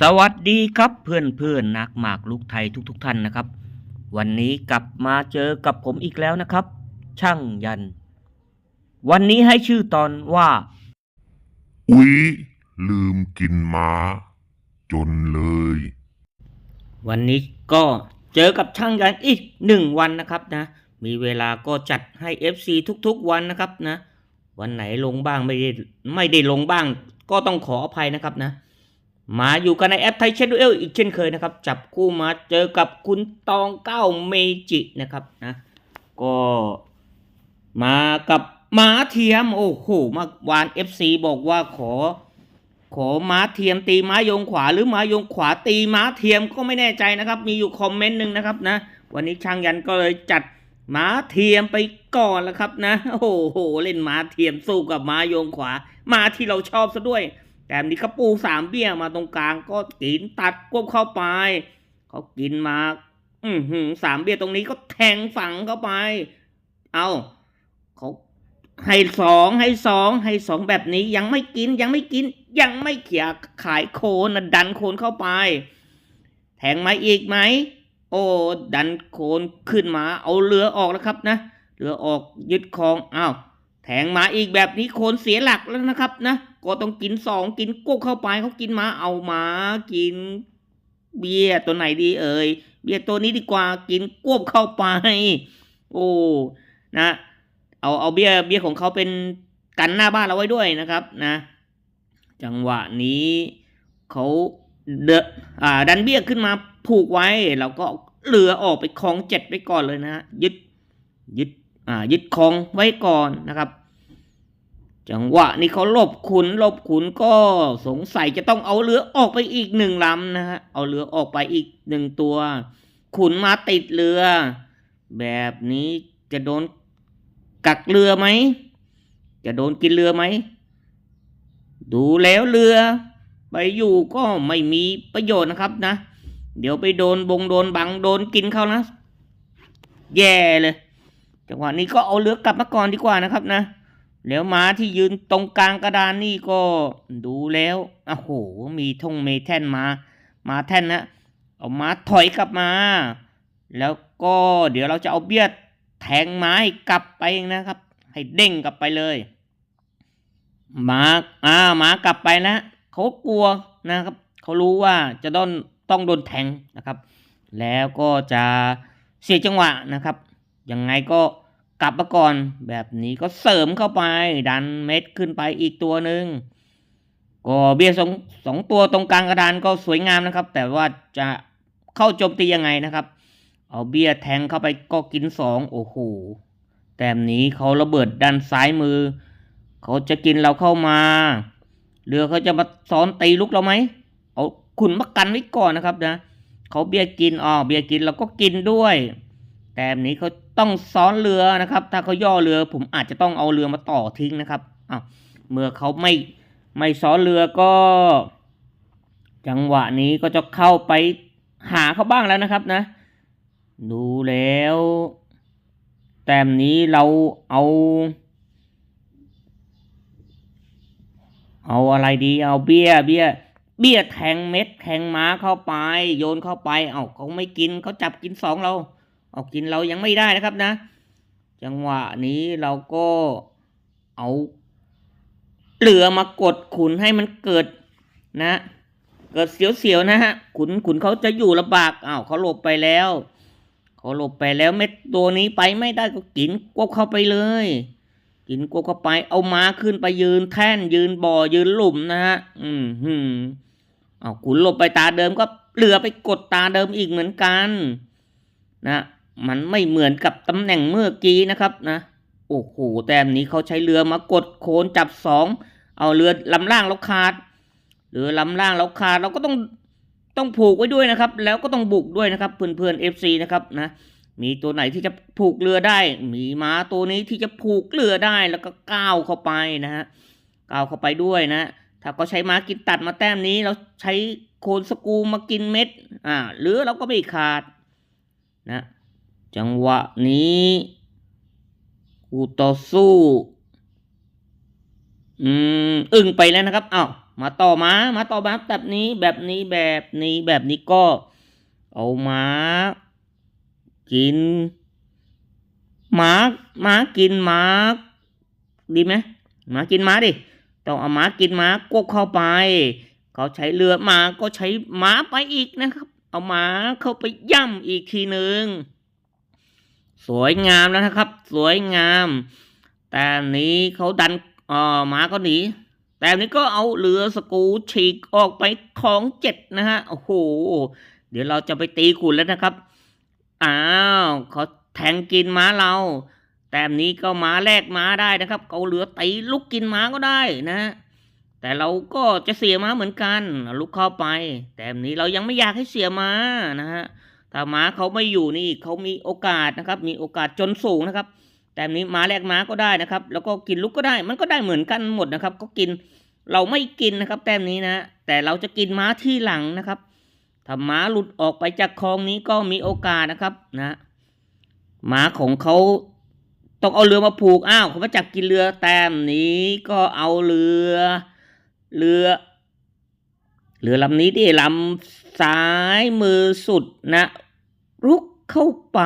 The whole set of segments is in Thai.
สวัสดีครับเพื่อนเพื่อนๆนักหมากลูกไทยทุกๆทท่านนะครับ วันนี้กลับมาเจอกับผมอีกแล้วนะครับ ช่างยัน วันนี้ให้ชื่อตอนว่า อุ๊ยลืมกินม้า จนเลย วันนี้ก็เจอกับช่างยันอีกหนึ่งวันนะครับนะ มีเวลาก็จัดให้ FC ทุกๆวันนะครับนะ วันไหนลงบ้างไม่ได้ไม่ได้ลงบ้าง ก็ต้องขออภัยนะครับนะ มาอยู่กันในแอปไทยเชนดูเอลอีกเช่นเคยนะครับ จับคู่มาเจอกับคุณตองเก้าเมจินะครับนะก็มากับหมาเทียมโอ้โหเมาวาน FC บอกว่าขอ ขอม้าเทียมตีม้ายงขวาหรือม้ายงขวาตีม้าเทียมก็ไม่แน่ใจนะครับ มีอยู่คอมเมนต์หนึ่งนะครับนะ วันนี้ช่างยันก็เลยจัดม้าเทียมไปก่อนแล้วครับนะ โอ้โห เล่นม้าเทียมสู้กับม้ายงขวา มาที่เราชอบซะด้วย แต่นี้เขาปูสามเบี้ยมาตรงกลางก็กินตัดควบเข้าไป เขากินมา อือหือสามเบี้ยตรงนี้ก็แทงฝังเข้าไป เอาเขาให้สองให้สองให้สองแบบนี้ยังไม่กินยังไม่กิน ยังไม่เขี่ยขายโคนนะดันโคนเข้าไป แทงมาอีกไหม โอ้ดันโคนขึ้นมา เอาเรือออกแล้วครับนะเรือออกยึดคลองอ้าวแทงมาอีกแบบนี้โคนเสียหลักแล้วนะครับนะ ก็ต้องกินสองกินกุ๊กเข้าไปเขากินมาเอามากิน เบียร์ตัวไหนดีเอ่ยเบียร์ตัวนี้ดีกว่ากินกวบเข้าไป โอ้นะเอาเอาเบียร์เบียร์ของเขาเป็นกันหน้าบ้านเราไว้ด้วยนะครับนะ จังหวะนี้เขาเดอ่าดันเบียร์ขึ้นมาผูกไว้เราก็เอาเรือออกไปคลองเจ็ดไว้ก่อนเลยนะฮะยึดยึดอ่ายึดคลองไว้ก่อนนะครับ จังหวะนี้เขาหลบขุนหลบขุนก็สงสัยจะต้องเอาเรือออกไปอีกหนึ่งลำนะฮะเอาเรือออกไปอีกหนึ่งตัว ขุนมาติดเรือ แบบนี้จะโดนกักเรือไหมจะโดนกินเรือไหมดูแล้วเรือ ไปอยู่ก็ไม่มีประโยชน์นะครับนะ เดี๋ยวไปโดนบงโดนบังโดนกินเขานะ แย่เลยจังหวะนี้ก็เอาเรือกลับมาก่อนดีกว่านะครับนะ แล้วม้าที่ยืนตรงกลางกระดานนี่ก็ดูแล้วโอ้โห มีทงเมแท่นมา มาแท่นนะ เอาม้าถอยกลับมา แล้วก็เดี๋ยวเราจะเอาเบี้ยแทงม้าให้กลับไปนะครับ ให้เด้งกลับไปเลยม้าอ่าม้ากลับไปแล้วเขากลัวนะครับ เขารู้ว่าจะต้องต้องโดนแทงนะครับ แล้วก็จะเสียจังหวะนะครับ ยังไงก็ กลับมาก่อน แบบนี้ก็เสริมเข้าไป ดันเม็ดขึ้นไปอีกตัวหนึ่งก็เบี้ยสองสองตัวตรงกลางกระดานก็สวยงามนะครับ แต่ว่าจะเข้าโจมตียังไงนะครับ เอาเบี้ยแทงเข้าไปก็กินสองโอ้โหแต้มนี้เขาระเบิดด้านซ้ายมือ เขาจะกินเราเข้ามาเรือเขาจะมาซ้อนตีลุกเราไหมเอาขุนมากันไว้ก่อนนะครับนะเขาเบี้ยกินอ๋อเบี้ยกินเราก็กินด้วย แต้มนี้เขาต้องซ้อนเรือนะครับ ถ้าเขาย่อเรือผมอาจจะต้องเอาเรือมาต่อทิ้งนะครับอ้าวเมื่อเขาไม่ไม่ซ้อนเรือก็ จังหวะนี้ก็จะเข้าไปหาเขาบ้างแล้วนะครับนะ ดูแล้ว แต้มนี้เราเอา เอาอะไรดี เอาเบี้ยเบี้ยเบี้ยแทงเม็ดแทงม้าเข้าไป โยนเข้าไป เอาเขาไม่กินเขาจับกินสองเรา เอากินเรายังไม่ได้นะครับนะ จังหวะนี้เราก็เอาเรือมากดขุนให้มันเกิดนะ เกิดเสียวๆนะฮะขุนขุนเขาจะอยู่ลำบากอ้าวเขาหลบไปแล้วเขาหลบไปแล้วเม็ดตัวนี้ไปไม่ได้ก็กินกบเข้าไปเลย กินกบเข้าไป เอาม้าขึ้นไปยืนแท่นยืนบ่อยืนหลุมนะฮะอืมหืมเอาขุนหลบไปตาเดิมก็เรือไปกดตาเดิมอีกเหมือนกัน นะ มันไม่เหมือนกับตำแหน่งเมื่อกี้นะครับนะโอ้โหแต้มนี้เขาใช้เรือมากดโคนจับสองเอาเรือลำล่างเราขาดเรือลำล่างเราขาดเราก็ต้องต้องผูกไว้ด้วยนะครับ แล้วก็ต้องบุกด้วยนะครับเพื่อนเพื่อนเอฟซีนะครับนะมีตัวไหนที่จะผูกเรือได้ มีม้าตัวนี้ที่จะผูกเรือได้แล้วก็ก้าวเข้าไปนะฮะก้าวเข้าไปด้วยนะ ถ้าก็ใช้ม้ากินตัดมาแต้มนี้เราใช้โคนสกูมากินเม็ดอ่าหรือเราก็ไม่ขาดนะ จังหวะนี้คู่ต่อสู้ อืมอึ้งไปแล้วนะครับเอ้ามาต่อมามาต่อมาแบบนี้แบบนี้แบบนี้แบบนี้ก็ เอาม้ากินม้าม้ากินม้าดีไหมม้ากินม้าดิต้องเอาม้ากินม้ากกเข้าไป เขาใช้เรือมาก็ใช้ม้าไปอีกนะครับ เอาม้าเข้าไปย่ำอีกทีหนึ่ง สวยงามแล้วนะครับ สวยงาม แต่นี้เขาดันอ่อหมาก็หนีแต่นี้ก็เอาเรือสกูฉีกออกไปของเจ็ดนะฮะโอ้โหเดี๋ยวเราจะไปตีขุนแล้วนะครับอ้าวเขาแทงกินม้าเรา แต่นี้ก็ม้าแลกม้าได้นะครับเอาเรือตีลุกกินม้าก็ได้นะแต่เราก็จะเสียม้าเหมือนกัน ลุกเข้าไป แต่นี้เรายังไม่อยากให้เสียม้านะฮะ ถ้าม้าเขาไม่อยู่นี่เขามีโอกาสนะครับ มีโอกาสจนสูงนะครับ แต่นี้ม้าแลกม้าก็ได้นะครับ แล้วก็กินลุกก็ได้ มันก็ได้เหมือนกันหมดนะครับ ก็กินเราไม่กินนะครับ แต้มนี้นะ แต่เราจะกินม้าที่หลังนะครับ ถ้าม้าหลุดออกไปจากคลองนี้ก็มีโอกาสนะครับนะม้าของเขาต้องเอาเรือมาผูกอ้าวเขามาจับกินเรือแต้มนี้ก็เอาเรือเรือเรือลำนี้ดิลำซ้ายมือสุดนะ รุกเข้าไป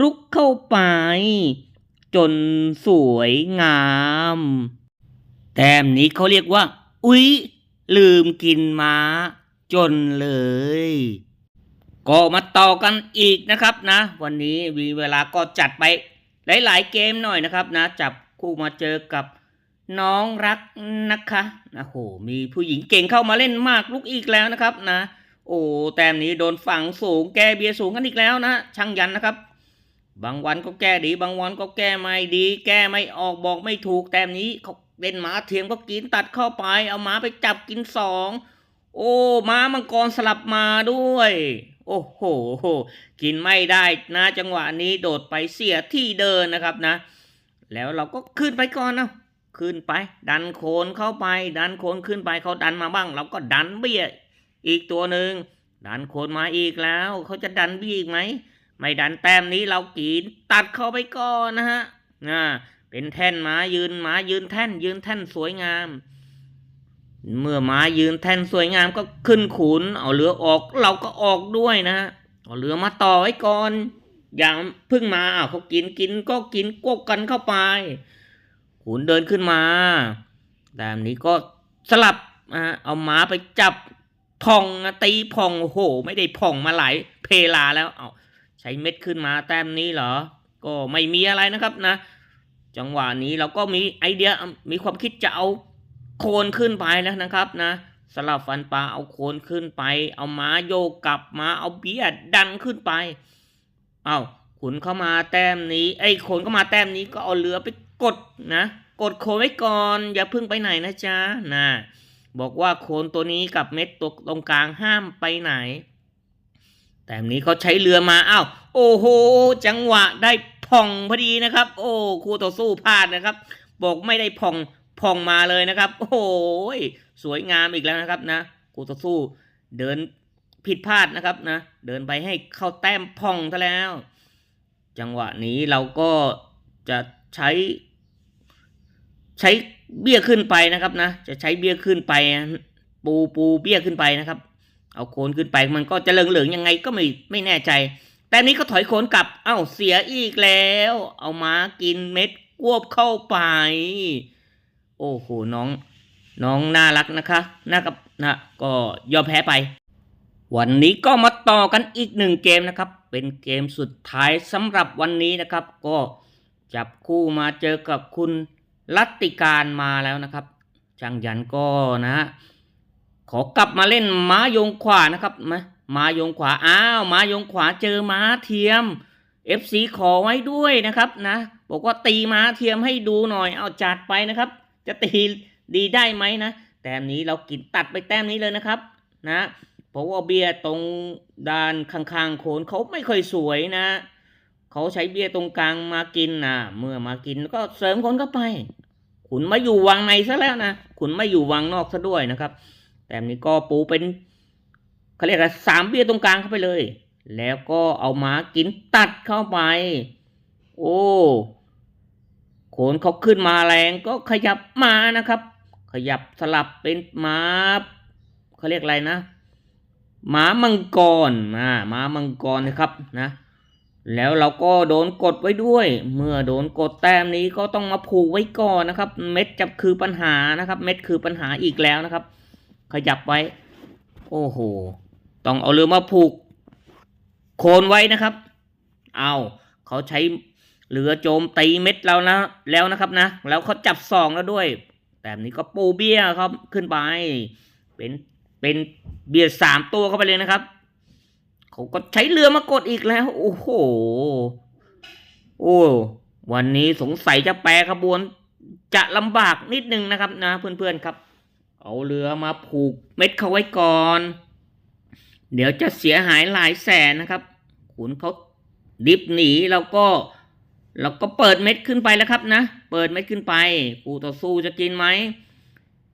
รุกเข้าไป จนสวยงาม แต้มนี้เขาเรียกว่า อุ๊ย ลืมกินม้า จนเลย ก็มาต่อกันอีกนะครับนะ วันนี้มีเวลาก็จัดไป หลาย ๆ เกมหน่อยนะครับนะ จับคู่มาเจอกับน้องรักนะคะนะโห มีผู้หญิงเก่งเข้ามาเล่นมากลุกอีกแล้วนะครับนะ โอ้แต้มนี้โดนฝั่งสูงแก้เบียสูงกันอีกแล้วนะช่างยันนะครับ บางวันก็แก้ดี บางวันก็แก้ไม่ดี แก้ไม่ออกบอกไม่ถูกแต้มนี้เขาเล่นหมาเทียมก็กินตัดเข้าไป เอาหมาไปจับกินสองโอ้ม้ามังกรสลับมาด้วย โอ้โห กินไม่ได้นะจังหวะนี้โดดไปเสียที่เดินนะครับนะ แล้วเราก็ขึ้นไปก่อนนะขึ้นไป ดันโคนเข้าไป ดันโคนขึ้นไปเขาดันมาบ้าง เราก็ดันเบี้ย อีกตัวหนึ่งดันโคนมาอีกแล้ว เขาจะดันบี้อีกไหม ไม่ดันแต้มนี้เรากินตัดเข้าไปก่อนนะฮะนะเป็นแท่นม้ายืนม้ายืนแท่น ยืนแท่นสวยงาม เมื่อม้ายืนแท่นสวยงามก็ขึ้นขุน เอาเรือออกเราก็ออกด้วยนะฮะเอาเรือมาต่อไว้ก่อน อย่าพึ่งมาอ้าวเขากินกินก็กินกวกกันเข้าไป ขุนเดินขึ้นมาแต่นี้ก็สลับเอาม้าไปจับ พองตีพองโห ไม่ได้พองมาหลายเพลาแล้วเอาใช้เม็ดขึ้นมาแต้มนี้เหรอ ก็ไม่มีอะไรนะครับนะ จังหวะนี้เราก็มีไอเดียมีความคิดจะเอาโคนขึ้นไปแล้วนะครับนะสลับฟันปลาเอาโคนขึ้นไป เอาม้าโยกกลับมาเอาเบียดดันขึ้นไป เอาขุนเข้ามาแต้มนี้ไอ้โคนเข้ามาแต้มนี้ก็เอาเรือไปกดนะ กดโคนไว้ก่อน อย่าพึ่งไปไหนนะจ๊ะนะ บอกว่าโคนตัวนี้กับเม็ดตัวตรงกลางห้ามไปไหน แต่นี้เขาใช้เรือมาอ้าวโอ้โห จังหวะได้ผ่องพอดีนะครับ โอ้คู่ต่อสู้พลาดนะครับ บอกไม่ได้ผ่องผ่องมาเลยนะครับ โอ้ยสวยงามอีกแล้วนะครับนะคู่ต่อสู้เดินผิดพลาดนะครับนะ เดินไปให้เข้าแต้มผ่องซะแล้ว จังหวะนี้เราก็จะใช้ใช้ เบี้ยขึ้นไปนะครับนะ จะใช้เบี้ยขึ้นไป ปูปูเบี้ยขึ้นไปนะครับ เอาโคนขึ้นไปมันก็จะเหลืองๆยังไงก็ไม่ไม่แน่ใจ แต่นี้ก็ถอยโคนกลับ เอ้าเสียอีกแล้ว เอามากินเม็ดกวบเข้าไป โอ้โหน้อง น้องน่ารักนะคะนะครับนะก็ยอมแพ้ไป วันนี้ก็มาต่อกันอีกหนึ่งเกมนะครับ เป็นเกมสุดท้ายสำหรับวันนี้นะครับ ก็จับคู่มาเจอกับคุณ รัตติการมาแล้วนะครับช่างยันก็นะฮะขอกลับมาเล่นม้ายงขวานะครับมาม้ายงขวาอ้าวม้ายงขวาเจอม้าเทียม FC ขอไว้ด้วยนะครับนะบอกว่าตีม้าเทียมให้ดูหน่อยเอาจัดไปนะครับ จะตีดีได้ไหมนะแต้มนี้เรากินตัดไปแต้มนี้เลยนะครับนะเพราะว่าเบียร์ตรงด้านข้างๆโคนเขาไม่ค่อยสวยนะเขาใช้เบียร์ตรงกลางมากินนะเมื่อมากินก็เสริมคนเข้าไป ขุนมาอยู่วังในซะแล้วนะขุนไม่อยู่วังนอกซะด้วยนะครับ แต่นี้ก็ปูเป็นเขาเรียกอะไรสามเบี้ยตรงกลางเข้าไปเลย แล้วก็เอามากินตัดเข้าไป โอ้โคนเขาขึ้นมาแรงก็ขยับมานะครับ ขยับสลับเป็นม้าเขาเรียกอะไรนะม้ามังกรอ่าม้ามังกรนะครับนะ แล้วเราก็โดนกดไว้ด้วย เมื่อโดนกดแต้มนี้ก็ต้องมาผูกไว้ก่อนนะครับ เม็ดจะคือปัญหานะครับ เม็ดคือปัญหาอีกแล้วนะครับ ขยับไว้ โอ้โห ต้องเอาเรือมาผูก โคนไว้นะครับ เอาเขาใช้เรือโจมตีเม็ดเรานะ แล้วนะครับนะ แล้วเขาจับซองแล้วด้วย แต่นี้ก็ปูเบี้ยครับขึ้นไป เป็นเป็นเบียร์สามตัวเข้าไปเลยนะครับ เขาก็ใช้เรือมากดอีกแล้ว โอ้โห โอ้วันนี้สงสัยจะแปรขบวน จะลำบากนิดนึงนะครับนะ เพื่อนๆครับ เอาเรือมาผูกเม็ดเขาไว้ก่อน เดี๋ยวจะเสียหายหลายแสนนะครับ ขุนเขาดิบหนีเราก็เราก็เปิดเม็ดขึ้นไปแล้วครับนะ เปิดเม็ดขึ้นไปคู่ต่อสู้จะกินไหม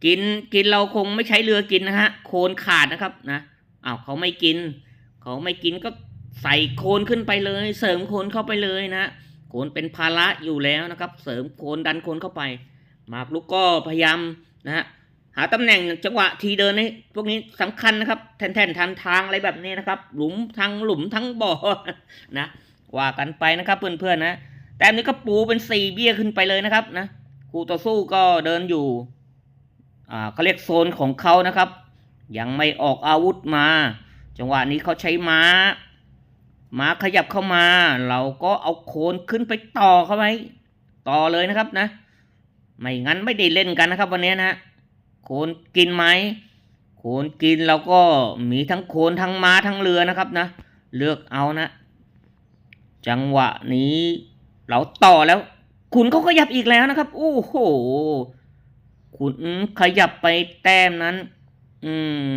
กิน กินเราคงไม่ใช้เรือกินนะฮะ โคนขาดนะครับนะ อ้าวเขาไม่กิน เขาไม่กินก็ใส่โคนขึ้นไปเลย เสริมโคนเข้าไปเลยนะโคนเป็นภาระอยู่แล้วนะครับ เสริมโคนดันโคนเข้าไปหมากลุกก็พยายามนะฮะหาตำแหน่งจังหวะทีเดินนี่พวกนี้สำคัญนะครับ แทนๆทันทางทางอะไรแบบนี้นะครับ หลุมทั้งหลุมทั้งบ่อนะว่ากันไปนะครับเพื่อนๆนะแต่อันนี้ก็ปูเป็นสี่เบี้ยขึ้นไปเลยนะครับนะคู่ต่อสู้ก็เดินอยู่อ่าเขาเรียกโซนของเขานะครับ ยังไม่ออกอาวุธมา จังหวะนี้เขาใช้ม้า ม้าขยับเข้ามา เราก็เอาโคนขึ้นไปต่อเข้าไว้ต่อเลยนะครับนะ ไม่งั้นไม่ได้เล่นกันนะครับ วันนี้นะโคนกินไหมโคนกินเราก็มีทั้งโคนทั้งม้าทั้งเรือนะครับนะ เลือกเอานะ จังหวะนี้เราต่อแล้วขุนเขาขยับอีกแล้วนะครับ โอ้โหขุนขยับไปแต้มนั้น อืม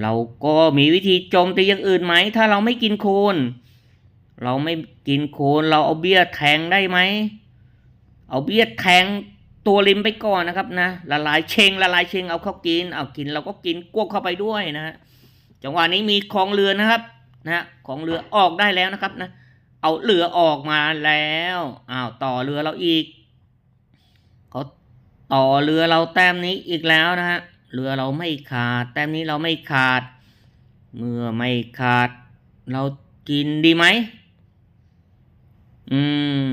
เราก็มีวิธีโจมตีอย่างอื่นไหม ถ้าเราไม่กินโคน เราไม่กินโคนเราเอาเบี้ยแทงได้ไหม เอาเบี้ยแทงตัวริมไปก่อนนะครับนะละลายเชงละลายเชงเอาเข้ากิน เอากินเราก็กินกวบเข้าไปด้วยนะฮะจังหวะนี้มีของเรือนะครับนะของเรือออกได้แล้วนะครับนะเอาเรือออกมาแล้วอ้าวต่อเรือเราอีกเขาต่อเรือเราแต้มนี้อีกแล้วนะฮะ เรือเราไม่ขาด แต้มนี้เราไม่ขาด เมื่อไม่ขาด เรากินดีไหม อืม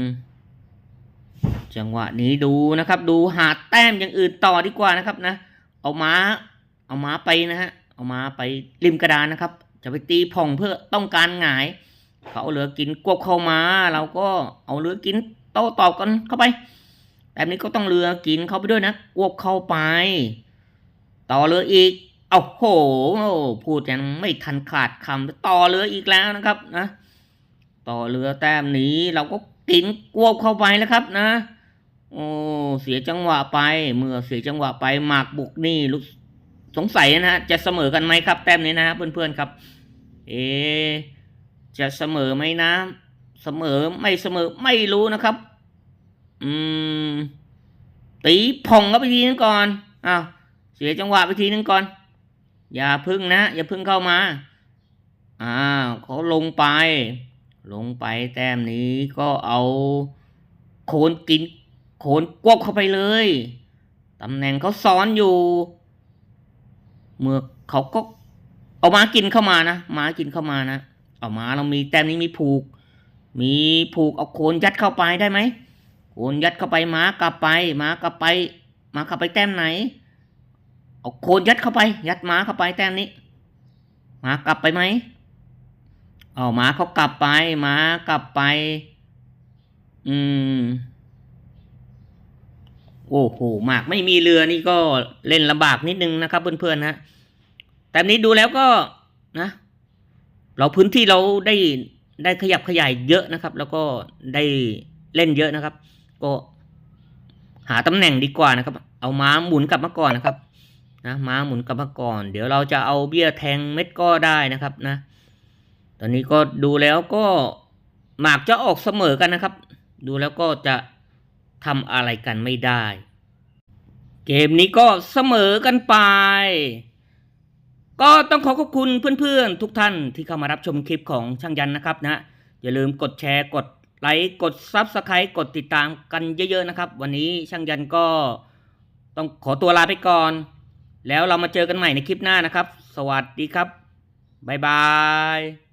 จังหวะนี้ดูนะครับ ดูหาแต้มอย่างอื่นต่อดีกว่านะครับนะ เอาม้า เอาม้าไปนะฮะ เอาม้าไปริมกระดานนะครับ จะไปตีผ่องเพื่อต้องการหงาย เขาเอาเรือกินกวบเข้ามา เราก็เอาเรือกินโต้ตอบกันเข้าไป แบบนี้ก็ต้องเรือกินเข้าไปด้วยนะกวบเข้าไป ต่อเรืออีกเอาโหพูดยังไม่ทันขาดคำต่อเรืออีกแล้วนะครับนะ ต่อเรือแต้มนี้เราก็กินกวบเข้าไปแล้วครับนะ โอ้เสียจังหวะไป เมื่อเสียจังหวะไปหมากบุกนี่ลูกสงสัยนะฮะจะเสมอกันไหมครับ แต้มนี้นะฮะเพื่อนๆครับ เอ จะเสมอไหมนะเสมอไม่เสมอไม่รู้นะครับ อืม ตีผ่องก็ไปทีนึงก่อนอ้าว เสียจังหวะไปทีนึงก่อน อย่าพึ่งนะ อย่าพึ่งเข้ามาอ้าเขาลงไป ลงไปแต้มนี้ก็เอาโคนกินโคนกวบเข้าไปเลยตำแหน่งเขาซ้อนอยู่ เมื่อเขาก็เอาม้ากินเข้ามานะม้ากินเข้ามานะเอาม้าเรามีแต้มนี้มีผูก มีผูกเอาโคนยัดเข้าไปได้ไหมโคนยัดเข้าไปม้ากลับไปม้ากลับไปม้ากลับไปแต้มไหน เอาโคนยัดเข้าไป ยัดม้าเข้าไปแต้มนี้ม้ากลับไปไหมเอาม้าเขากลับไปม้ากลับไป อืม โอ้โหหมากไม่มีเรือนี่ก็เล่นลำบากนิดนึงนะครับเพื่อนๆนะแต่นี้ดูแล้วก็นะ เราพื้นที่เราได้ได้ขยับขยายเยอะนะครับ แล้วก็ได้เล่นเยอะนะครับ ก็หาตำแหน่งดีกว่านะครับ เอาม้าหมุนกลับมาก่อนนะครับ นะม้าหมุนกลับมาก่อน เดี๋ยวเราจะเอาเบี้ยแทงเม็ดก็ได้นะครับนะ ตอนนี้ก็ดูแล้วก็หมากจะออกเสมอกันนะครับ ดูแล้วก็จะทำอะไรกันไม่ได้ เกมนี้ก็เสมอกันไป ก็ต้องขอขอบคุณเพื่อนๆ ทุกท่านที่เข้ามารับชมคลิปของช่างยันนะครับนะอย่าลืมกดแชร์กดไลค์กด Subscribe กดติดตามกันเยอะๆนะครับ วันนี้ช่างยันก็ต้องขอตัวลาไปก่อน แล้วเรามาเจอกันใหม่ในคลิปหน้านะครับ สวัสดีครับ บ๊ายบาย